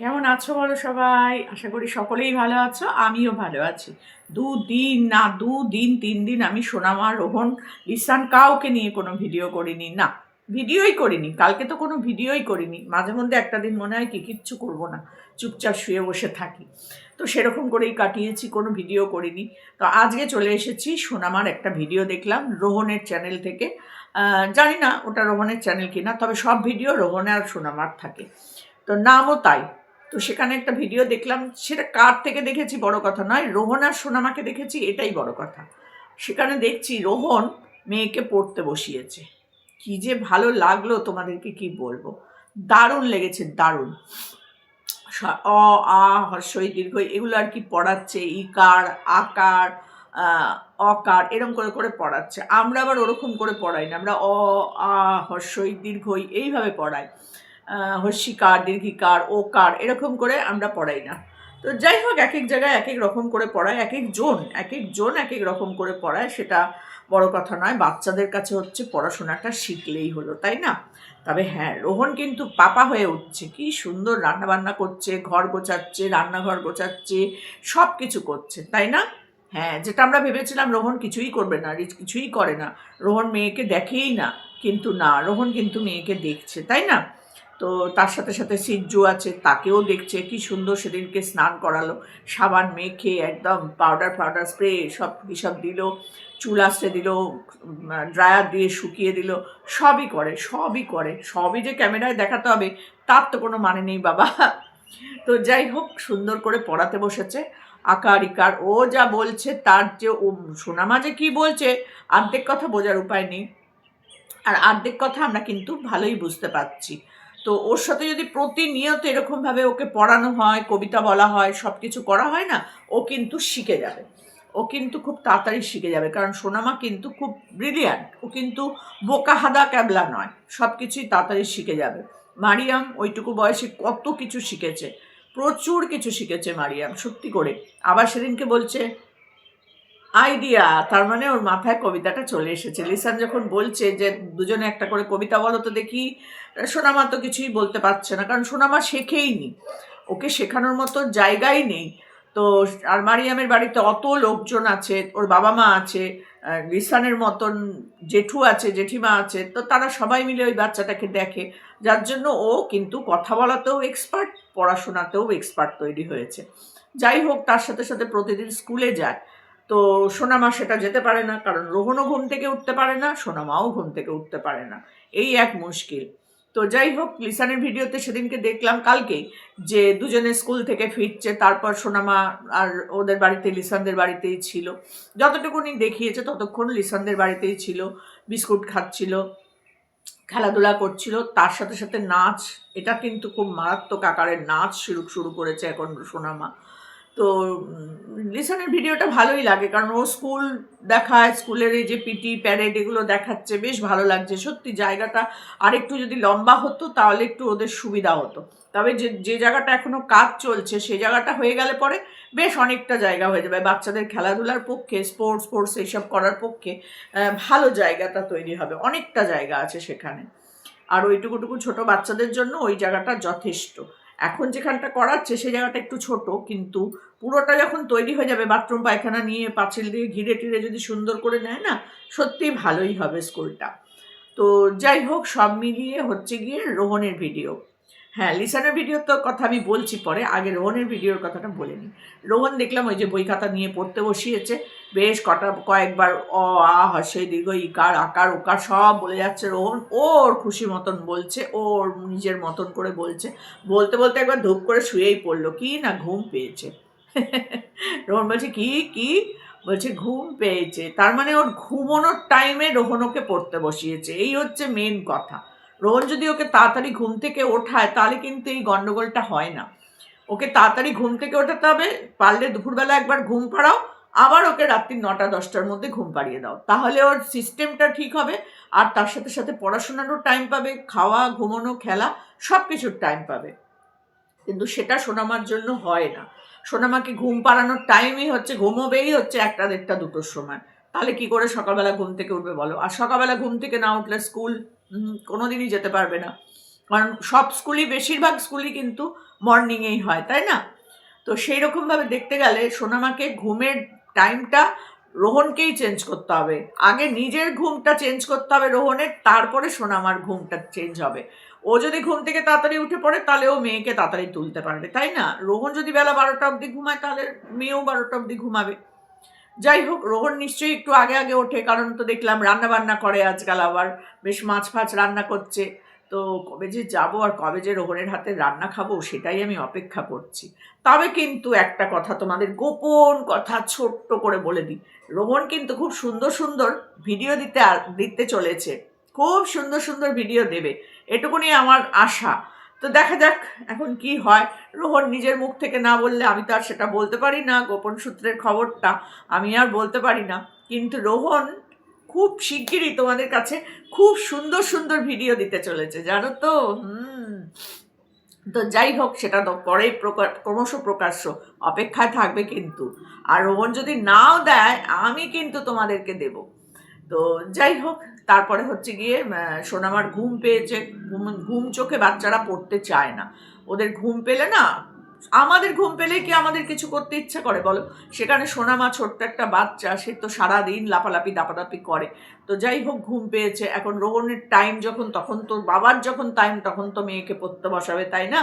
কেমন আছো বলো সবাই? আশা করি সকলেই ভালো আছো, আমিও ভালো আছি। দুদিন না, দুদিন, তিন দিন আমি সোনামা, রোহন, লিসান কাউকে নিয়ে কোনো ভিডিও করিনি। না, ভিডিওই করিনি, কালকে তো কোনো ভিডিওই করিনি। মাঝে মধ্যে একটা দিন মনে হয় কি, কিচ্ছু করব না, চুপচাপ শুয়ে বসে থাকি। তো সেরকম করেই কাটিয়েছি, কোনো ভিডিও করিনি। তো আজকে চলে এসেছি সোনামার একটা ভিডিও দেখলাম, রোহনের চ্যানেল থেকে। জানি না ওটা রোহনের চ্যানেল কিনা, তবে সব ভিডিও রোহনে আর সোনামার থাকে। তো নামও তাই তো সেখানে একটা ভিডিও দেখলাম, সেটা কার থেকে দেখেছি বড় কথা নয়, রোহন আর সোনামাকে দেখেছি, এটাই বড় কথা। সেখানে দেখছি রোহন মেয়েকে পড়তে বসিয়েছে। কি যে ভালো লাগল তোমাদেরকে কি বলব। দারুণ লেগেছে, দারুণ। অ, আ, হর্ষই দীর্ঘ এগুলো আর কি পড়াচ্ছে, ইকার, আকার অকার এরকম করে করে পড়াচ্ছে। আমরা আবার ওরকম করে পড়াই না, আমরা অ, আ, হর্ষই, দীর্ঘই, এইভাবে পড়াই। হর্ষিকার দীর্ঘিকার ওকার এরকম করে আমরা পড়াই না। তো যাই হোক এক এক জায়গায় এক এক রকম করে পড়ায় এক এক জন এক এক জন এক এক রকম করে পড়ায়, সেটা বড় কথা নয়, বাচ্চাদের কাছে হচ্ছে পড়াশোনাটা শিখলেই হলো, তাই না? তবে হ্যাঁ রোহন কিন্তু পাপা হয়ে উঠছে, কি সুন্দর রান্না বান্না করছে, ঘর গোছাচ্ছে, রান্নাঘর গোছাচ্ছে সব কিছু করছে, তাই না? হ্যাঁ যেটা আমরা ভেবেছিলাম রোহন কিছুই করবে না কিছুই করে না, রোহন মেয়েকে দেখেই না, কিন্তু না, রোহন কিন্তু মেয়েকে দেখছে, তাই না? তো তার সাথে সাথে সিজ্জু আছে, তাকেও দেখছে, কি সুন্দর সেদিনকে স্নান করালো। সাবান মেখে একদম পাউডার পাউডার স্প্রে সব সব দিল, চুল আসতে দিল ড্রায়ার দিয়ে শুকিয়ে দিল, সবই করে সবই করে, সবই যে ক্যামেরায় দেখাতে হবে, তার তো কোনো মানে নেই বাবা। তো যাই হোক, সুন্দর করে পড়াতে বসেছে। আকার ইকার, ও যা বলছে তার যে ও, সোনামা যে কী বলছে, অর্ধেক কথা বোঝার উপায় নেই। আর অর্ধেক কথা আমরা কিন্তু ভালোই বুঝতে পারছি। তো ওর সাথে যদি প্রতিনিয়ত এরকমভাবে ওকে পড়ানো হয়, কবিতা বলা হয় সব কিছু করা হয় না, ও কিন্তু শিখে যাবে। ও কিন্তু খুব তাড়াতাড়ি শিখে যাবে, কারণ সোনামা কিন্তু খুব ব্রিলিয়ান্ট ও কিন্তু বোকা হাদা ক্যাবলা নয় সব কিছুই তাড়াতাড়ি শিখে যাবে। মারিয়াম ওইটুকু বয়সে কত কিছু শিখেছে, প্রচুর কিছু শিখেছে মারিয়াম, সত্যি করে। আবার সেদিনকে বলছে আইডিয়া তার মানে ওর মাথায় কবিতাটা চলে এসেছে। লিসান যখন বলছে যে, দুজনে একটা করে কবিতা বলো তো দেখি, সোনামা তো কিছুই বলতে পারছে না, কারণ সোনামা শেখেইনি। ওকে শেখানোর মতো জায়গাই নেই। তো আর মারিয়ামের বাড়িতে অত লোকজন আছে, ওর বাবা মা আছে লিসানের মতন জেঠু আছে, জেঠিমা আছে, তো তারা সবাই মিলে ওই বাচ্চাটাকে দেখে। যার জন্য ও কিন্তু কথা বলাতেও এক্সপার্ট পড়াশোনাতেও এক্সপার্ট তৈরি হয়েছে। যাই হোক, তার সাথে সাথে প্রতিদিন স্কুলে যায়। তো সোনামা সেটা যেতে পারে না, কারণ রোহনও ঘুম থেকে উঠতে পারে না, সোনামাও ঘুম থেকে উঠতে পারে না। এই এক মুশকিল। তো যাই হোক, লিসানের ভিডিওতে সেদিনকে দেখলাম কালকেই যে দুজনে স্কুল থেকে ফিরছে, তারপর সোনামা আর ওদের বাড়িতে, লিসানদের বাড়িতেই ছিল। যতটুকুনি দেখিয়েছে ততক্ষণ লিসানদের বাড়িতেই ছিল, বিস্কুট খাচ্ছিল, খেলাধুলা করছিল, তার সাথে সাথে নাচ, এটা কিন্তু খুব মারাত্মক আকারের নাচ শুরু শুরু করেছে এখন সোনামা। তো লিসানের ভিডিওটা ভালোই লাগে, কারণ ও স্কুল দেখায় স্কুলের এই যে পিটি প্যারেড এগুলো দেখাচ্ছে, বেশ ভালো লাগছে। সত্যি, জায়গাটা আরেকটু যদি লম্বা হতো, তাহলে একটু ওদের সুবিধা হতো। তবে যে যে জায়গাটা এখনও কাজ চলছে সেই জায়গাটা হয়ে গেলে পরে বেশ অনেকটা জায়গা হয়ে যাবে। বাচ্চাদের খেলাধুলার পক্ষে স্পোর্টস স্পোর্টস এইসব করার পক্ষে ভালো জায়গাটা তৈরি হবে, অনেকটা জায়গা আছে সেখানে। আর ওইটুকুটুকু ছোট বাচ্চাদের জন্য ওই জায়গাটা যথেষ্ট। এখন যেখানটা করাচ্ছে সেই জায়গাটা একটু ছোট, কিন্তু পুরোটা যখন তৈরি হয়ে যাবে বাথরুম, পায়খানা নিয়ে পাঁচিল দিয়ে ঘিরে টিরে যদি সুন্দর করে নেয় না সত্যিই ভালোই হবে স্কুলটা। তো যাই হোক, সব মিলিয়ে হচ্ছে গিয়ে রোহনের ভিডিও। হ্যাঁ লিসানের ভিডিওর তো কথা আমি বলছি পরে, আগে রোহনের ভিডিওর কথাটা বলে নিই। রোহন দেখলাম ওই যে বই খাতা নিয়ে পড়তে বসিয়েছে, বেশ কটা, কয়েকবার অ, আ হসে দীর্ঘ ইকার আকার ওকার সব বলে যাচ্ছে রোহন। ওর খুশি মতন বলছে, ওর নিজের মতন করে বলছে। বলতে বলতে একবার ধূপ করে শুয়েই পড়ল, কি না ঘুম পেয়েছে। রোহন বলছে, কি কি? বলছে, ঘুম পেয়েছে। তার মানে ওর ঘুমানোর টাইমে রোহন ওকে পড়তে বসিয়েছে। এই হচ্ছে মেন কথা। রোহন যদি ওকে তাড়াতাড়ি ঘুম থেকে ওঠায়, তাহলে কিন্তু এই গণ্ডগোলটা হয় না। ওকে তাড়াতাড়ি ঘুম থেকে ওঠাতে হবে, পারলে দুপুরবেলা একবার ঘুম পাড়াও, আবার ওকে রাত্রি নটা, দশটার মধ্যে ঘুম পাড়িয়ে দাও। তাহলে ওর সিস্টেমটা ঠিক হবে, আর তার সাথে সাথে পড়াশোনারও টাইম পাবে, খাওয়া, ঘুমানো, খেলা সব কিছুর টাইম পাবে। কিন্তু সেটা সোনামার জন্য হয় না। সোনামাকে ঘুম পাড়ানোর টাইমই হচ্ছে, ঘুমোবেই হচ্ছে একটা দেড়টা দুটোর সময়। তাহলে কি করে সকালবেলা ঘুম থেকে উঠবে বলো? আর সকালবেলা ঘুম থেকে না উঠলে স্কুল কোনো দিনই যেতে পারবে না। কারণ সব স্কুলই বেশিরভাগ স্কুলই কিন্তু মর্নিংয়েই হয়, তাই না? তো সেই রকমভাবে দেখতে গেলে সোনামাকে ঘুমের টাইমটা রোহনকেই চেঞ্জ করতে হবে। আগে নিজের ঘুমটা চেঞ্জ করতে হবে রোহনের, তারপরে সোনামার ঘুমটা চেঞ্জ হবে। ও যদি ঘুম থেকে তাড়াতাড়ি উঠে পড়ে, তাহলে ও মেয়েকে তাড়াতাড়ি তুলতে পারবে, তাই না? রোহন যদি বেলা বারোটা অবধি ঘুমায়, তাহলে মেয়েও বারোটা অবধি ঘুমাবে। যাই হোক, রোহন নিশ্চয়ই একটু আগে আগে ওঠে, কারণ তো দেখলাম রান্না বান্না করে আজকাল আবার, বেশ মাছ ফাছ রান্না করছে। তো কবে যে যাব আর কবে যে রোহনের হাতে রান্না খাব, সেটাই আমি অপেক্ষা করছি। তবে কিন্তু একটা কথা তোমাদের গোপন কথা ছোট্ট করে বলে দিই। রোহন কিন্তু খুব সুন্দর সুন্দর ভিডিও দিতে দিতে চলেছে। খুব সুন্দর সুন্দর ভিডিও দেবে। এটুকুনি আমার আশা। তো দেখা যাক এখন কি হয়। রোহন নিজের মুখ থেকে না বললে আমি তো আর সেটা বলতে পারি না, গোপন সূত্রের খবরটা আমি আর বলতে পারি না। কিন্তু রোহন খুব শিগগিরই তোমাদের কাছে খুব সুন্দর সুন্দর ভিডিও দিতে চলেছে, জানো তো? হুম। তো যাই হোক, সেটা তো পরেই প্রকাশ, ক্রমশ প্রকাশ্য। অপেক্ষায় থাকবে কিন্তু। আর রোহন যদি নাও দেয়, আমি কিন্তু তোমাদেরকে দেব। তো যাই হোক, তারপরে হচ্ছে গিয়ে সোনামার ঘুম পেয়েছে। ঘুম ঘুম চোখে বাচ্চারা পড়তে চায় না। ওদের ঘুম পেলে না, আমাদের ঘুম পেলে কি আমাদের কিছু করতে ইচ্ছা করে বলো? সেখানে সোনামা ছোট্ট একটা বাচ্চা, সে তো সারাদিন লাপালাপি দাপাদাপি করে। তো যাই হোক, ঘুম পেয়েছে। এখন রোহনের টাইম যখন, তখন তো বাবার যখন টাইম তখন তো মেয়েকে পড়তে বসাবে, তাই না?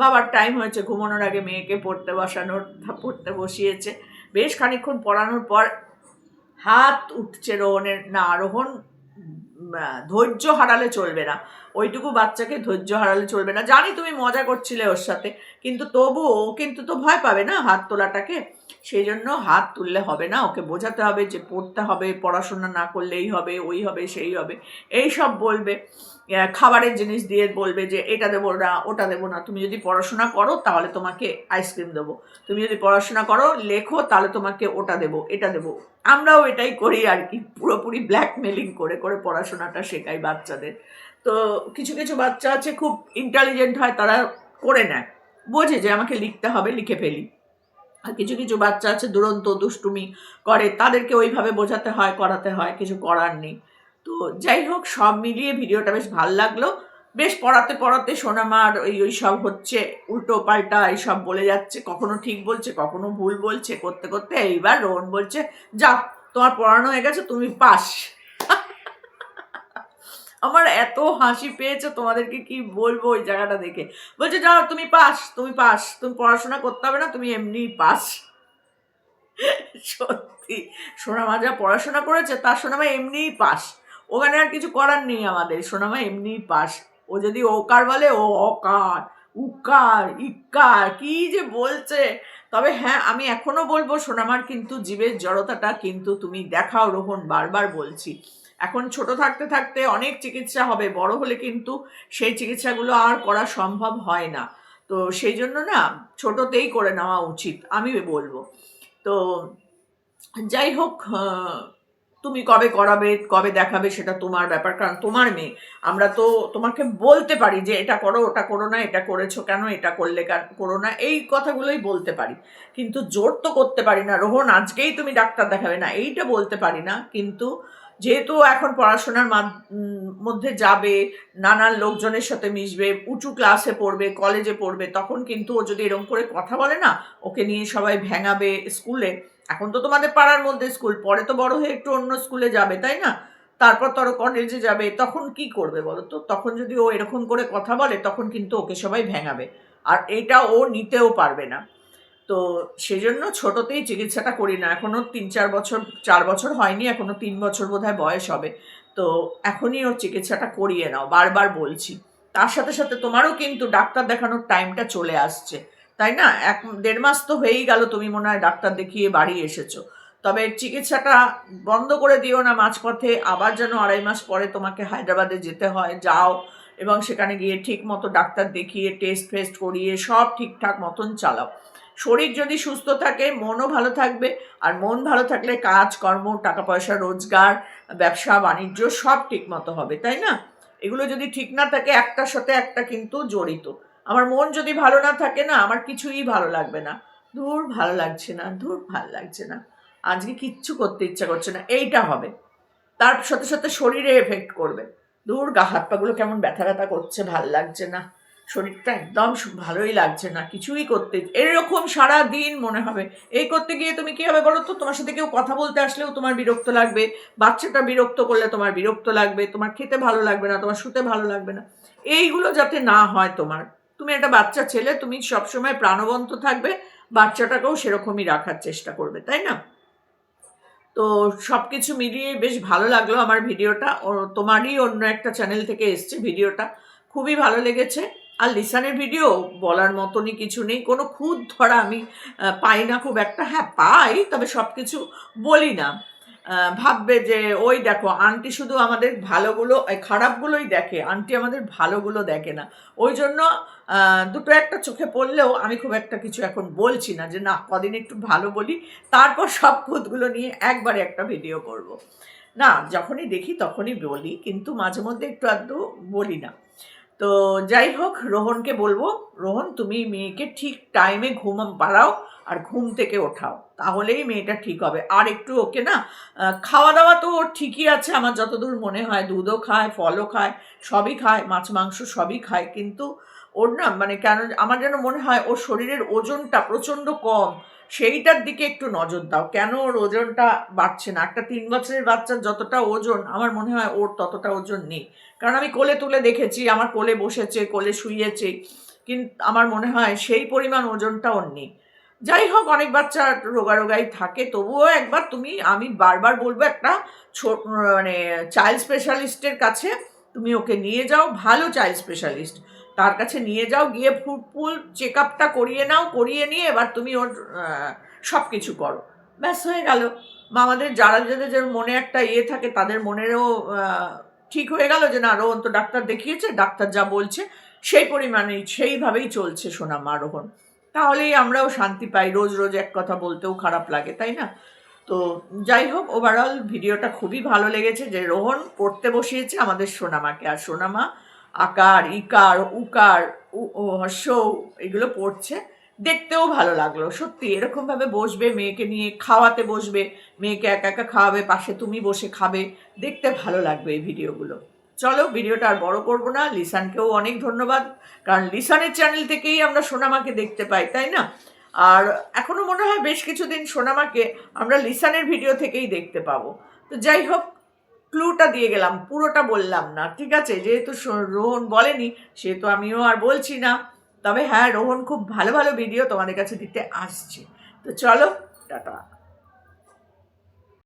বাবার টাইম হয়েছে, ঘুমানোর আগে মেয়েকে পড়তে বসানোর, পড়তে বসিয়েছে। বেশ খানিকক্ষণ পড়ানোর পর হাত উঠছে রোহণের না রোহন ধৈর্য হারালে চলবে না। ওইটুকু বাচ্চাকে ধৈর্য হারালে চলবে না। জানি তুমি মজা করছিলে ওর সাথে, কিন্তু তবুও ও কিন্তু তো ভয় পাবে না হাত তোলাটাকে। সেই জন্য হাত তুললে হবে না, ওকে বোঝাতে হবে যে পড়তে হবে, পড়াশোনা না করলেই হবে, ওই হবে, সেই হবে। এই সব বলবে খাবারের জিনিস দিয়ে বলবে যে, এটা দেবো না, ওটা দেবো না। তুমি যদি পড়াশোনা করো, তাহলে তোমাকে আইসক্রিম দেবো। তুমি যদি পড়াশোনা করো, লেখো, তাহলে তোমাকে ওটা দেবো, এটা দেবো। আমরাও এটাই করি আর কি, পুরোপুরি ব্ল্যাকমেলিং করে করে পড়াশোনাটা শেখাই বাচ্চাদের। তো কিছু কিছু বাচ্চা আছে, খুব ইন্টেলিজেন্ট হয়, তারা করে নেয়। বোঝে যে আমাকে লিখতে হবে, লিখে ফেলি। আর কিছু কিছু বাচ্চা আছে, দুরন্ত, দুষ্টুমি করে, তাদেরকে ওইভাবে বোঝাতে হয়, করাতে হয়, কিছু করার নেই। তো যাই হোক, সব মিলিয়ে ভিডিওটা বেশ ভালো লাগল। বেশ পড়াতে পড়াতে সোনামার ওই ওই সব হচ্ছে, উল্টো পাল্টা এইসব বলে যাচ্ছে, কখনো ঠিক বলছে, কখনো ভুল বলছে, করতে করতে এইবার রোহন বলছে যা তোমার পড়ানো হয়ে গেছে, তুমি পাস। আমার এত হাসি পেয়েছে তোমাদেরকে কি বলব ওই জায়গাটা দেখে। বলছে, যাও, তুমি পাস তুমি পাস, তুমি পড়াশোনা করতে হবে না, তুমি এমনি পাস। সত্যি, সোনামা যা পড়াশোনা করেছে, তার সোনামা এমনিই পাস। ওখানে আর কিছু করার নেই আমাদের, সোনামা এমনিই পাস। ও যদি ওকার বলে, ও অকার, উকার ইকার কি যে বলছে? তবে হ্যাঁ আমি এখনও বলব, সোনামার কিন্তু জীবের জড়তাটা কিন্তু তুমি দেখাও, রোহন, বারবার বলছি। এখন ছোট থাকতে থাকতে অনেক চিকিৎসা হবে, বড় হলে কিন্তু সেই চিকিৎসাগুলো আর করা সম্ভব হয় না। তো সেই জন্য না ছোটতেই করে নেওয়া উচিত, আমি বলব। তো যাই হোক তুমি কবে করাবে, কবে দেখাবে সেটা তোমার ব্যাপার, কারণ তোমার মেয়ে, আমরা তো তোমাকে বলতে পারি যে এটা করো, ওটা করো না, এটা করেছ কেন, এটা করলে করো না, এই কথাগুলোই বলতে পারি। কিন্তু জোর তো করতে পারি না। রোহন, আজকেই তুমি ডাক্তার দেখাবে না, এইটা বলতে পারি না, কিন্তু যেহেতু এখন পড়াশোনার মধ্যে যাবে, নানান লোকজনের সাথে মিশবে, উঁচু ক্লাসে পড়বে কলেজে পড়বে, তখন কিন্তু ও যদি এরকম করে কথা বলে না, ওকে নিয়ে সবাই ভেঙাবে স্কুলে এখন তো তোমাদের পাড়ার মধ্যে স্কুল পরে তো বড় হয়ে একটু অন্য স্কুলে যাবে, তাই না? তারপর তো আরও কলেজে যাবে, তখন কি করবে বলো তো? তখন যদি ও এরকম করে কথা বলে, তখন কিন্তু ওকে সবাই ভেঙাবে। আর এটা ও নিতেও পারবে না। তো সেজন্য ছোটতেই চিকিৎসাটা করি না। এখনও তিন চার বছর চার বছর হয়নি এখনও তিন বছর বোধহয় বয়স হবে। তো এখনই ওর চিকিৎসাটা করিয়ে নাও, বারবার বলছি। তার সাথে সাথে তোমারও কিন্তু ডাক্তার দেখানোর টাইমটা চলে আসছে। তাই না? এক, দেড় মাস তো হয়েই গেল, তুমি মনে হয় ডাক্তার দেখিয়ে বাড়ি এসেছ। তবে চিকিৎসাটা বন্ধ করে দিও না মাঝপথে, আবার যেন আড়াই মাস পরে তোমাকে হায়দ্রাবাদে যেতে হয়, যাও এবং সেখানে গিয়ে ঠিক মতো ডাক্তার দেখিয়ে টেস্ট ফেস্ট করিয়ে সব ঠিকঠাক মতন চালাও। শরীর যদি সুস্থ থাকে, মনও ভালো থাকবে, আর মন ভালো থাকলে কাজ কর্ম টাকা পয়সা রোজগার, ব্যবসা, বাণিজ্য সব ঠিক মতো হবে, তাই না? এগুলো যদি ঠিক না থাকে, একটার সাথে একটা কিন্তু জড়িত। আমার মন যদি ভালো না থাকে না, আমার কিছুই ভালো লাগবে না। ধুর, ভালো লাগছে না, ধুর, ভালো লাগছে না। আজকে কিচ্ছু করতে ইচ্ছা করছে না, এইটা হবে। তার সাথে সাথে শরীরে এফেক্ট করবে। দূর গা হাত পাগুলো কেমন ব্যথা ব্যথা করছে, ভালো লাগছে না। শরীরটা একদম ভালোই লাগছে না, কিছুই করতে এরকম সারা দিন মনে হবে। এই করতে গিয়ে তুমি কি হবে বলো তো তোমার সাথে কেউ কথা বলতে আসলেও তোমার বিরক্ত লাগবে, বাচ্চাটা বিরক্ত করলে তোমার বিরক্ত লাগবে, তোমার খেতে ভালো লাগবে না, তোমার শুতে ভালো লাগবে না। এইগুলো যাতে না হয় তোমার। তুমি একটা বাচ্চা ছেলে, তুমি সবসময় প্রাণবন্ত থাকবে, বাচ্চাটাকেও সেরকমই রাখার চেষ্টা করবে, তাই না? তো সব কিছু মিলিয়ে বেশ ভালো লাগল আমার ভিডিওটা। ও, তোমারই অন্য একটা চ্যানেল থেকে এসছে ভিডিওটা। খুবই ভালো লেগেছে। আর লিসানের ভিডিও বলার মতনই কিছু নেই। কোনো খুদ ধরা আমি পাই না খুব একটা। হ্যাঁ পাই, তবে সব কিছু বলি না। ভাববে যে, ওই দেখো আন্টি শুধু আমাদের ভালোগুলো খারাপগুলোই দেখে। আন্টি আমাদের ভালোগুলো দেখে না। ওই জন্য দুটো একটা চোখে পড়লেও আমি খুব একটা কিছু এখন বলছি না যে, না, কদিন একটু ভালো বলি, তারপর সব খুদগুলো নিয়ে একবারে একটা ভিডিও করব। না, যখনই দেখি তখনই বলি, কিন্তু মাঝে মধ্যে একটু আধটু বলি না। তো যাই হোক, রোহনকে বলব, রোহন, তুমি মেয়েকে ঠিক টাইমে ঘুম পাড়াও আর ঘুম থেকে ওঠাও, তাহলেই মেয়েটা ঠিক হবে। আর একটু ওকে না খাওয়া দাওয়া তো ওর ঠিকই আছে, আমার যতদূর মনে হয়, দুধও খায়, ফলও খায়, সবই খায়, মাছ, মাংস সবই খায়, কিন্তু ওর না মানে কেন আমার যেন মনে হয় ওর শরীরের ওজনটা প্রচণ্ড কম, সেইটার দিকে একটু নজর দাও। কেন ওর ওজনটা বাড়ছে না? একটা তিন বছরের বাচ্চার যতটা ওজন, আমার মনে হয় ওর ততটা ওজন নেই। কারণ আমি কোলে তুলে দেখেছি, আমার কোলে বসেছে, কোলে শুইয়েছে কিন্তু আমার মনে হয় সেই পরিমাণ ওজনটা ওর নেই। যাই হোক, অনেক বাচ্চা রোগা রোগারোগাই থাকে, তবুও একবার তুমি, আমি বারবার বলব একটা মানে চাইল্ড স্পেশালিস্টের কাছে তুমি ওকে নিয়ে যাও, ভালো চাইল্ড স্পেশালিস্ট তার কাছে নিয়ে যাও, গিয়ে ফুল চেক আপটা করিয়ে নাও, করিয়ে নিয়ে এবার তুমি ওর সব কিছু করো। ব্যাস, হয়ে গেল। আমাদের যারা যাদের যে মনে একটা ইয়ে থাকে, তাদের মনেরও ঠিক হয়ে গেল যে না রোহন তো ডাক্তার দেখিয়েছে, ডাক্তার যা বলছে, সেই পরিমাণেই সেইভাবেই চলছে সোনামা রোহন তাহলেই আমরাও শান্তি পাই, রোজ রোজ এক কথা বলতেও খারাপ লাগে, তাই না? তো যাই হোক ওভারঅল ভিডিওটা খুবই ভালো লেগেছে। যে রোহন পড়তে বসিয়েছে আমাদের সোনামাকে, আর সোনামা আকার, ইকার, উকার হর্ষ, এগুলো পড়ছে। দেখতেও ভালো লাগল। সত্যি, এরকমভাবে বসবে, মেয়েকে নিয়ে খাওয়াতে বসবে, মেয়েকে একা একা খাওয়াবে, পাশে তুমি বসে খাবে, দেখতে ভালো লাগবে এই ভিডিওগুলো। চলো, ভিডিওটা আর বড় করব না। লিসানকেও অনেক ধন্যবাদ। কারণ লিসানের চ্যানেল থেকেই আমরা সোনামাকে দেখতে পাই, তাই না? আর এখনও মনে হয় বেশ কিছুদিন সোনামাকে আমরা লিসানের ভিডিও থেকেই দেখতে পাবো। তো যাই হোক, ক্লুটা দিয়ে গেলাম, পুরোটা বললাম না, ঠিক আছে? যেহেতু রোহন বলেনি, সেহেতু আমিও আর বলছি না। তবে হ্যাঁ রোহন খুব ভালো ভালো ভিডিও তোমাদের কাছে দিতে আসছে। তো চলো, টাটা।